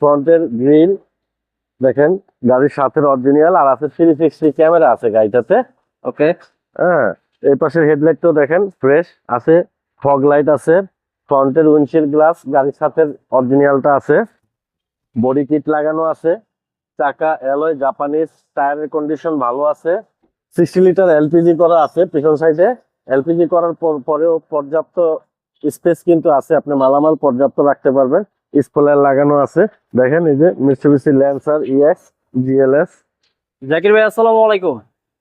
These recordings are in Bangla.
ফ্রন্টের গ্রিল দেখেন গাড়ির সাথে অরিজিনাল আর আছে থ্রি সিক্সটি ক্যামেরা আছে গাড়িটাতে। ওকে হ্যাঁ এই পাশের হেডলাইটটাও দেখেন ফ্রেশ আছে ফগ লাইট আছে ফ্রন্টের উইন্ডশিল্ড গ্লাস গাড়ির সাথে অরিজিনালটা আছে। বডি কিট লাগানো আছে চাকা অ্যালয় জাপানিজ টায়ারের কন্ডিশন ভালো আছে। সিক্সটি লিটার এলপিজি করা আছে পিছন সাইডে এলপিজি করার পর- পরেও পর্যাপ্ত স্পেস কিন্তু আছে আপনি মালামাল পর্যাপ্ত রাখতে পারবেন। স্পলার লাগানো আছে। দেখেন এই যে Mitsubishi Lancer EX GLS Zakir ভাই আসসালামু আলাইকুম।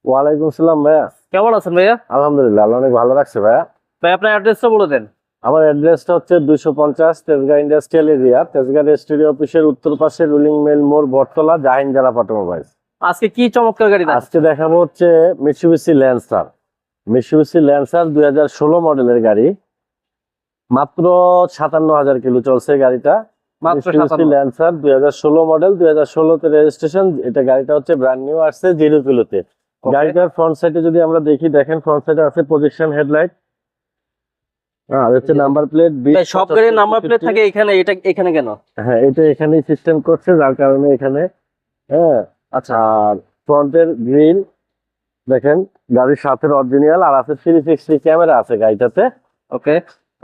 ওয়ালাইকুম আসসালাম ভাইয়া। কেমন আছেন ভাইয়া? আলহামদুলিল্লাহ অনেক ভালো রাখছে ভাইয়া। ভাই আপনার অ্যাড্রেসটা বলে দেন। আমার অ্যাড্রেসটা হচ্ছে দুইশো পঞ্চাশ তেজগাঁ ইন্ডাস্ট্রিয়াল এরিয়া তেজগাঁ রেস্টুডিও অফিসের উত্তর পাশে রুলিং মেল মোড় বটতলা জাহিন জারা অটোমোবাইলস আজকে কি চমৎকার গাড়ি আজকে দেখাবো হচ্ছে মিটসুবিসি ল্যান্সার মিটসুবিসি ল্যান্সার দুই হাজার ষোলো মডেলের গাড়ি। মাত্র সাতান্ন হাজার কিলো চলছে গাড়িটা। মাত্র মিটসুবিসি 57 ল্যান্সার দুই হাজার ষোলো মডেল দুই হাজার ষোলোতে রেজিস্ট্রেশন এটা গাড়িটা হচ্ছে ব্র্যান্ড নিউ আসছে জিরো কিলোতে গাড়িটার ফ্রন্ট সাইডে যদি আমরা দেখি দেখেন ফ্রন্ট সাইডে আছে প্রজেকশন হেডলাইট আর হচ্ছে নাম্বার প্লেট সব গাড়ির নাম্বার প্লেট থাকে এখানে এটা এখানে কেন? হ্যাঁ এটা এখানেই সিস্টেম করছে যার কারণে এখানে হ্যাঁ। আচ্ছা। আর ফ্রন্টের গ্রিল দেখেন গাড়ির সাথে অরিজিনাল আর আছে থ্রি সিক্সটি ক্যামেরা আছে গাড়িটাতে। ওকে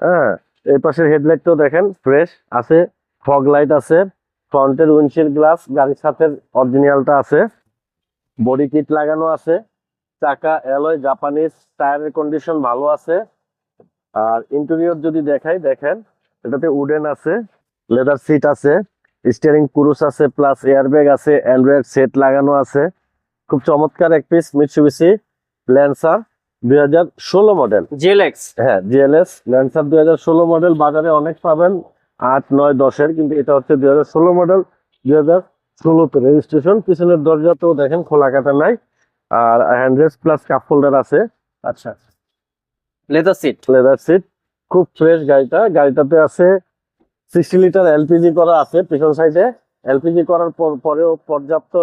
হ্যাঁ এই পাশের হেডলাইটটাও দেখেন ফ্রেশ আছে ফগ লাইট আছে ফ্রন্টের উইন্ডশিল্ড গ্লাস গাড়ির সাথে অরিজিনালটা আছে বডি কিট লাগানো আছে, চাকা অ্যালয় জাপানিজ টায়ারের কন্ডিশন ভালো আছে, আর ইন্টেরিয়র যদি দেখাই, দেখেন, এটাতে উডেন আছে লেদার সিট আছে স্টিয়ারিং পুরুষ আছে প্লাস এয়ারব্যাগ আছে অ্যান্ড্রয়েড সেট লাগানো আছে, খুব চমৎকার এক পিস মিটসুবিসি ল্যান্সার দুই হাজার ষোলো মডেল। জেলেক্স হ্যাঁ জিএলএস ল্যান্সার দুই হাজার ষোলো মডেল বাজারে অনেক পাবেন আট নয় দশের কিন্তু এটা হচ্ছে দুই হাজার ষোলো মডেল দুই হাজার ষোলোতে রেজিস্ট্রেশন পিছনের দরজাতেও দেখেন খোলা কাটা নাই। আর হ্যান্ড্রেস প্লাস কাপ হোল্ডার আছে। আচ্ছা। লেদার সিট লেদার সিট খুব ফ্রেশ গাড়িটা। গাড়িটাতে আছে সিক্সটি লিটার এলপিজি করা আছে পিছন সাইডে এলপিজি করার পর- পরেও পর্যাপ্ত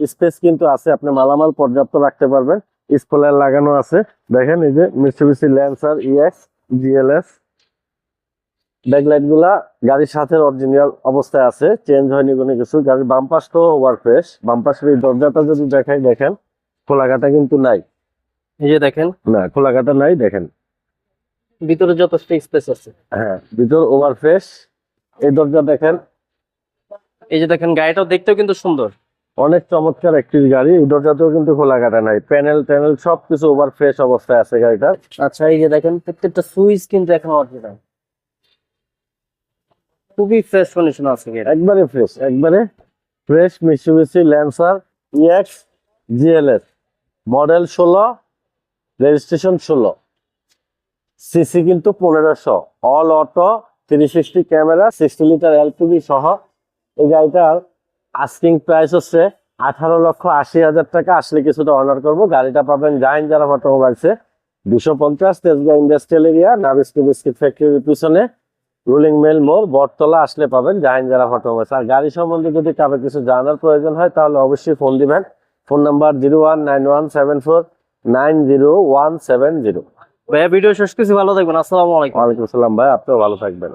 স্পেস কিন্তু আছে। আপনি মালামাল পর্যাপ্ত রাখতে পারবেন। স্পলার লাগানো আছে। দেখেন এই যে মিস্টুবিসি ল্যান্সার ইএক্স জিএলএস ব্যাকলাইটগুলা গাড়ির সাথে অরিজিনাল অবস্থায় আছে চেঞ্জ হয়নি কোনো কিছু। গাড়ির বাম্পাস তো ওভার ফ্রেশ বাম্পাসের এই দরজাটা যদি দেখাই দেখেন খোলাঘাটা কিন্তু নাই। এই যে দেখেন। না খোলাঘাটা নাই দেখেন। ভিতরে যথেষ্ট স্পেস আছে। হ্যাঁ ভিতর ওভার ফ্রেশ এই দরজা দেখেন। এই যে দেখেন গাড়িটাও দেখতেও কিন্তু সুন্দর। অনেক চমৎকার একটি গাড়ি। দরজাতেও কিন্তু খোলা কাটা নাই। প্যানেল ট্যানেল সবকিছু ওভার ফ্রেশ অবস্থায় আছে গাড়িটা আচ্ছা এই যে দেখেন প্রত্যেকটা সুইচ কিন্তু এখন অরিজিনাল খুবই ফ্রেশ কন্ডিশন আছে গাড়ি একবারে ফ্রেশ একবারে fresh Mitsubishi Lancer EX GLS model ষোলো রেজিস্ট্রেশন ষোলো। সিসি কিন্তু পনেরোশো। All auto three sixty camera sixty litre LPG সহ। এই গাড়িটার আস্কিং প্রাইস হচ্ছে আঠারো লক্ষ আশি হাজার টাকা। আসলে কিছুটা অনার করব। গাড়িটা পাবেন জাহিন যারা অটোমোবাইলসে দুশো পঞ্চাশ Tejgaon industrial area Nabisco biscuit ফ্যাক্টরির পিছনে। রুলিং মেল মোড় বটতলা আসলে পাবেন জাহিন যারা অটোমোবাইলস আর গাড়ি সম্বন্ধে যদি কারও কিছু জানার প্রয়োজন হয় তাহলে অবশ্যই ফোন দিবেন। Phone number zero one nine one seven four nine zero one seven zero ভাইয়া ভিডিও শেষ কিছু ভালো থাকবেন। আসসালামু আলাইকুম। ওয়ালাইকুম আসসালাম ভাই। আপনিও ভালো থাকবেন।